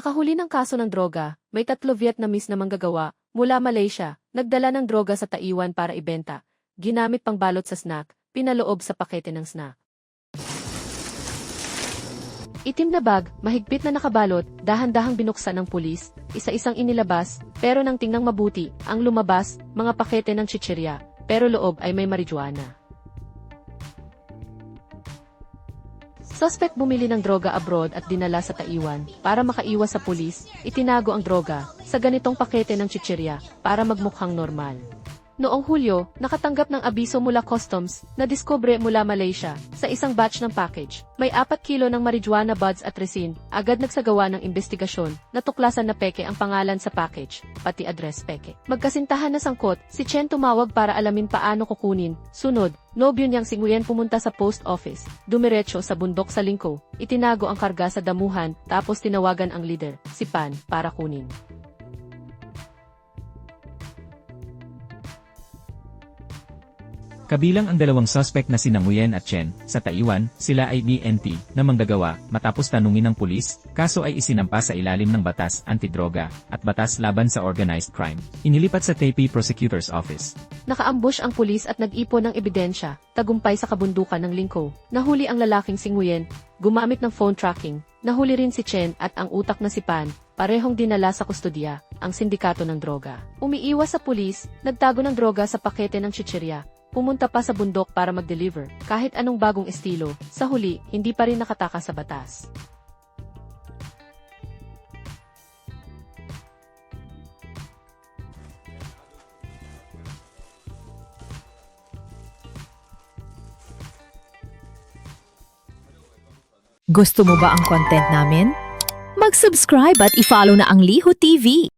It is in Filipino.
Nahuli ng kaso ng droga, may tatlo Vietnamese na manggagawa mula Malaysia, nagdala ng droga sa Taiwan para ibenta, ginamit pang balot sa snack, pinaloob sa pakete ng snack. Itim na bag, mahigpit na nakabalot, dahan-dahang binuksan ng pulis, isa-isang inilabas, pero nang tingnang mabuti, ang lumabas, mga pakete ng chichirya, pero loob ay may marijuana. Suspect bumili ng droga abroad at dinala sa Taiwan para makaiwas sa pulis, itinago ang droga sa ganitong pakete ng chichirya para magmukhang normal. Noong Hulyo, nakatanggap ng abiso mula customs na diskobre mula Malaysia sa isang batch ng package. May 4 kilo ng marijuana buds at resin. Agad nagsagawa ng investigasyon. Natuklasan na peke ang pangalan sa package, pati address peke. Magkasintahan na sangkot, si Chen tumawag para alamin paano kukunin. Sunod, nobyo niyang si Nguyen pumunta sa post office. Dumiretso sa bundok sa lingko. Itinago ang karga sa damuhan, tapos tinawagan ang leader, si Pan, para kunin. Kabilang ang dalawang suspect na sina Nguyen at Chen, sa Taiwan, sila ay BNT, na manggagawa, matapos tanungin ng pulis, kaso ay isinampa sa ilalim ng batas antidroga, at batas laban sa organized crime. Inilipat sa Taipei Prosecutor's Office. Nakaambush ang pulis at nag-ipon ng ebidensya, tagumpay sa kabundukan ng lingko. Nahuli ang lalaking si Nguyen, gumamit ng phone tracking. Nahuli rin si Chen at ang utak na si Pan, parehong dinala sa kustodiya, ang sindikato ng droga. Umiiwas sa pulis, nagtago ng droga sa pakete ng chichirya, pumunta pa sa bundok para mag-deliver. Kahit anong bagong estilo, sa huli, hindi pa rin nakatakas sa batas. Gusto mo ba ang content namin? Mag-subscribe at i-follow na ang Liho TV.